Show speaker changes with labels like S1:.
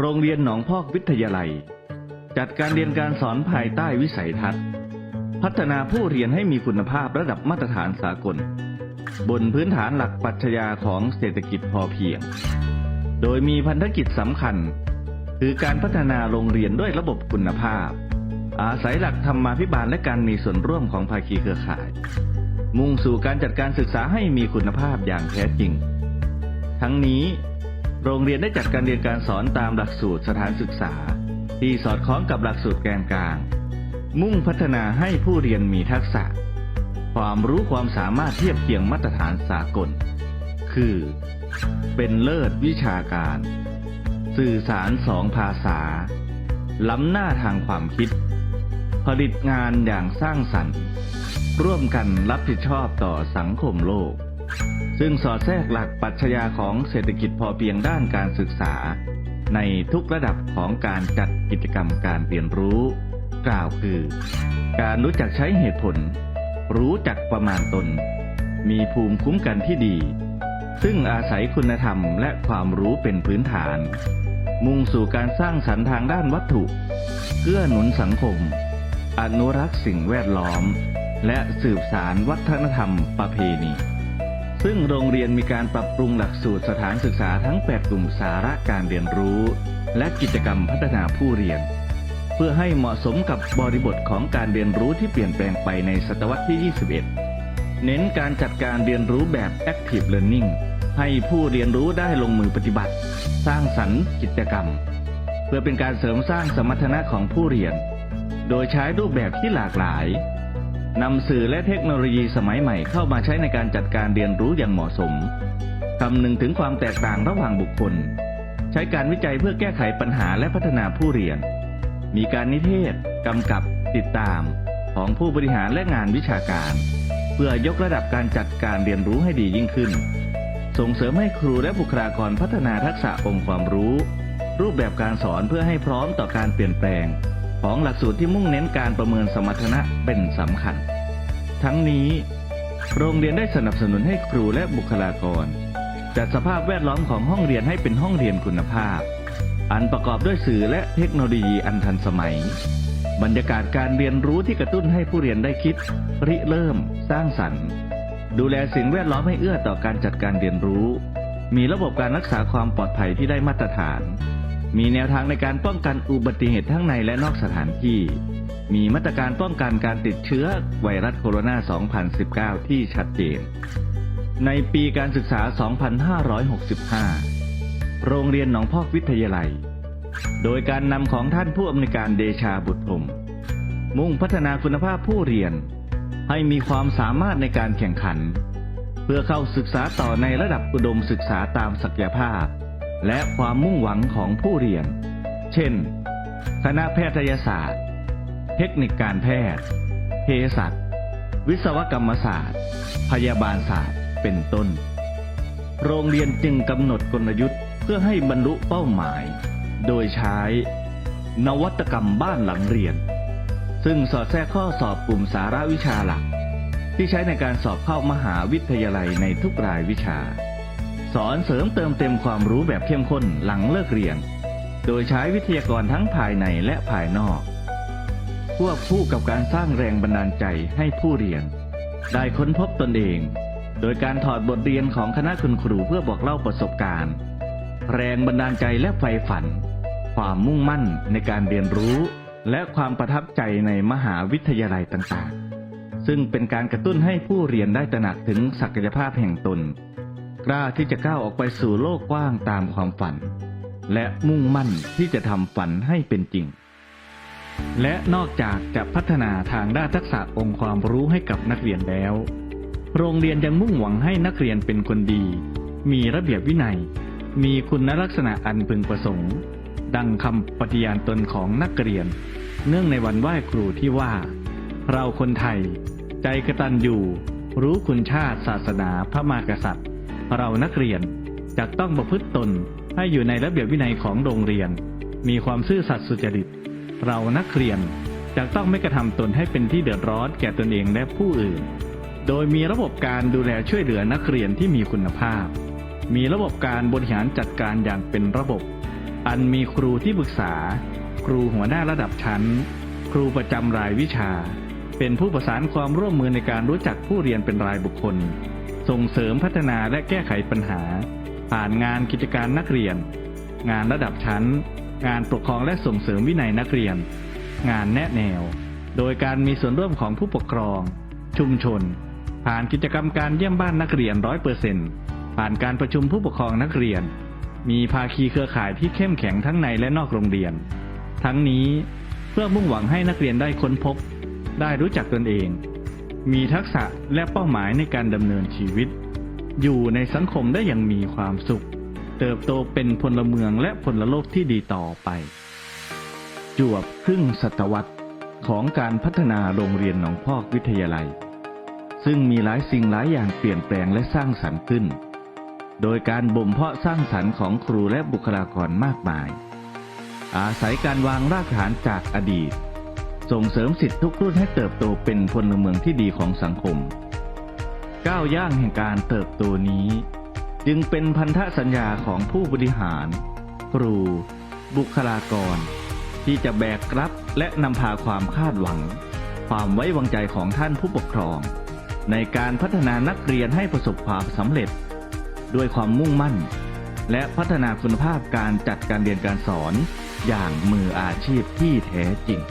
S1: โรงเรียนหนองพอกวิทยาลัย จัดการเรียนการสอนภายใต้วิสัยทัศน์ พัฒนาผู้เรียนให้มีคุณภาพระดับมาตรฐานสากล บนพื้นฐานหลักปรัชญาของเศรษฐกิจพอเพียง โดยมีพันธกิจสำคัญ คือการพัฒนาโรงเรียนด้วยระบบคุณภาพ อาศัยหลักธรรมาภิบาลและการมีส่วนร่วมของภาคีเครือข่าย มุ่งสู่การจัดการศึกษาให้มีคุณภาพอย่างแท้จริง ทั้งนี้ โรงเรียนได้จัดการเรียนการสอนตามหลักสูตรสถานศึกษา ที่สอดคล้องกับหลักสูตรแกนกลาง มุ่งพัฒนาให้ผู้เรียนมีทักษะ ความรู้ความสามารถเทียบเคียงมาตรฐานสากล คือ เป็นเลิศวิชาการ สื่อสารสองภาษา ล้ำหน้าทางความคิด ผลิตงานอย่างสร้างสรรค์ ร่วมกันรับผิดชอบต่อสังคมโลก ซึ่งสอดแทรกหลักปรัชญาของเศรษฐกิจพอเพียงด้านการศึกษา ในทุกระดับของการจัดกิจกรรมการเรียนรู้ กล่าวคือ การรู้จักใช้เหตุผล รู้จักประมาณตน มีภูมิคุ้มกันที่ดี ซึ่งอาศัยคุณธรรมและความรู้เป็นพื้นฐาน มุ่งสู่การสร้างสรรค์ทางด้านวัตถุเกื้อหนุนสังคม อนุรักษ์สิ่งแวดล้อม และสืบสารวัฒนธรรมประเพณี ซึ่งโรงเรียนมีการปรับปรุงหลักสูตรสถานศึกษาทั้ง 8 กลุ่มสาระการเรียนรู้ และกิจกรรมพัฒนาผู้เรียน เพื่อให้เหมาะสมกับบริบทของการเรียนรู้ที่เปลี่ยนแปลงไปในศตวรรษที่ 21 เน้นการจัดการเรียนรู้แบบ Active Learning ให้ผู้เรียนรู้ได้ลงมือปฏิบัติ สร้างสรรค์กิจกรรม เพื่อเป็นการเสริมสร้างสมรรถนะของผู้เรียน โดยใช้รูปแบบที่หลากหลาย นำสื่อและเทคโนโลยีสมัยใหม่เข้ามาใช้ในการจัดการเรียนรู้อย่างเหมาะสมคำนึงถึงความแตกต่างระหว่างบุคคล ใช้การวิจัยเพื่อแก้ไขปัญหาและพัฒนาผู้เรียน มีการนิเทศ กำกับ ติดตาม ของผู้บริหารและงานวิชาการ เพื่อยกระดับการจัดการเรียนรู้ให้ดียิ่งขึ้น ส่งเสริมให้ครูและบุคลากรพัฒนาทักษะองค์ความรู้ รูปแบบการสอนเพื่อให้พร้อมต่อการเปลี่ยนแปลง ของหลักสูตรที่มุ่งเน้นการประเมินสมรรถนะเป็นสำคัญ ทั้งนี้ โรงเรียนได้สนับสนุนให้ครูและบุคลากร จัดสภาพแวดล้อมของห้องเรียนให้เป็นห้องเรียนคุณภาพ อันประกอบด้วยสื่อและเทคโนโลยีอันทันสมัย บรรยากาศการเรียนรู้ที่กระตุ้นให้ผู้เรียนได้คิด ริเริ่ม สร้างสรรค์ ดูแลสิ่งแวดล้อมให้เอื้อต่อการจัดการเรียนรู้ มีระบบการรักษาความปลอดภัยที่ได้มาตรฐาน มีแนวทางในการป้องกันอุบัติเหตุทั้งในและนอกสถานที่ มีมาตรการป้องกันการติดเชื้อไวรัสโคโรนา 2019 ที่ชัดเจน ในปีการศึกษา 2565 โรงเรียนหนองพอกวิทยาลัย โดยการนำของท่านผู้อำนวยการเดชาบุตรพรมมุ่งพัฒนาคุณภาพผู้เรียน ให้มีความสามารถในการแข่งขัน เพื่อเข้าศึกษาต่อในระดับอุดมศึกษาตามศักยภาพ และความมุ่งหวังของผู้เรียน เช่น คณะแพทยศาสตร์ เทคนิคการแพทย์เภสัช วิศวกรรมศาสตร์ พยาบาลศาสตร์ เป็นต้น โรงเรียนจึงกำหนดกลยุทธ์เพื่อให้บรรลุเป้าหมาย โดยใช้ นวัตกรรมบ้านหลังเรียน ซึ่งสอดแทรกข้อสอบกลุ่มสาระวิชาหลัก ที่ใช้ในการสอบเข้ามหาวิทยาลัยในทุกรายวิชา สอนเสริมเติมเต็มความรู้แบบเข้มข้นหลังเลิกเรียน โดยใช้วิทยากรทั้งภายในและภายนอก ควบคู่กับการสร้างแรงบันดาลใจให้ผู้เรียน ได้ค้นพบตนเอง โดยการถอดบทเรียนของคณะคุณครูเพื่อบอกเล่าประสบการณ์ แรงบันดาลใจและไฟฝัน ความมุ่งมั่นในการเรียนรู้ และความประทับใจในมหาวิทยาลัยต่างๆ ซึ่งเป็นการกระตุ้นให้ผู้เรียนได้ตระหนักถึงศักยภาพแห่งตน กล้าที่จะก้าวออกไปสู่โลกกว้างตามความฝัน และมุ่งมั่นที่จะทำฝันให้เป็นจริง และนอกจากจะพัฒนาทางด้านทักษะองค์ความรู้ให้กับนักเรียนแล้ว โรงเรียนยังมุ่งหวังให้นักเรียนเป็นคนดี มีระเบียบวินัย มีคุณลักษณะอันพึงประสงค์ ดังคำปฏิญาณตนของนักเรียน เนื่องในวันไหว้ครูที่ว่า เราคนไทย ใจกระตัญญูรู้คุณชาติศาสนาพระมหากษัตริย์ เรานักเรียนจะต้องประพฤติตนให้อยู่ในระเบียบวินัยของโรงเรียน มีความซื่อสัตย์สุจริต เรานักเรียนจะต้องไม่กระทำตนให้เป็นที่เดือดร้อนแก่ตนเองและผู้อื่น โดยมีระบบการดูแลช่วยเหลือนักเรียนที่มีคุณภาพ มีระบบการบริหารจัดการอย่างเป็นระบบ อันมีครูที่ปรึกษา ครูหัวหน้าระดับชั้น ครูประจำรายวิชา เป็นผู้ประสานความร่วมมือในการรู้จักผู้เรียนเป็นรายบุคคล ส่งเสริมพัฒนาและแก้ไขปัญหา ผ่านงานกิจการนักเรียน งานระดับชั้น งานปกครองและส่งเสริมวินัยนักเรียน งานแนะแนว โดยการมีส่วนร่วมของผู้ปกครอง ชุมชน ผ่านกิจกรรมการเยี่ยมบ้านนักเรียนร้อยเปอร์เซ็นต์ผ่านการประชุมผู้ปกครองนักเรียน มีภาคีเครือข่ายที่เข้มแข็งทั้งในและนอกโรงเรียน ทั้งนี้เพื่อมุ่งหวังให้นักเรียนได้ค้นพบ ได้รู้จักตนเอง มีทักษะและเป้าหมายในการดำเนินชีวิต อยู่ในสังคมได้อย่างมีความสุข เติบโตเป็นพลเมืองและพลโลกที่ดีต่อไป จวบครึ่งศตวรรษของการพัฒนาโรงเรียนหนองพอกวิทยาลัย ซึ่งมีหลายสิ่งหลายอย่างเปลี่ยนแปลงและสร้างสรรค์ขึ้น โดยการบ่มเพาะสร้างสรรค์ของครูและบุคลากรมากมาย อาศัยการวางรากฐานจากอดีต ส่งเสริมสิทธิทุกรุ่นให้เติบโตเป็นพลเมืองที่ดีของสังคม ก้าวย่างแห่งการเติบโตนี้ จึงเป็นพันธสัญญาของผู้บริหาร ครู บุคลากร ที่จะแบกรับและนำพาความคาดหวัง ความไว้วางใจของท่านผู้ปกครอง ในการพัฒนานักเรียนให้ประสบความสำเร็จ ด้วยความมุ่งมั่น และพัฒนาคุณภาพการจัดการเรียนการสอนอย่างมืออาชีพที่แท้จริง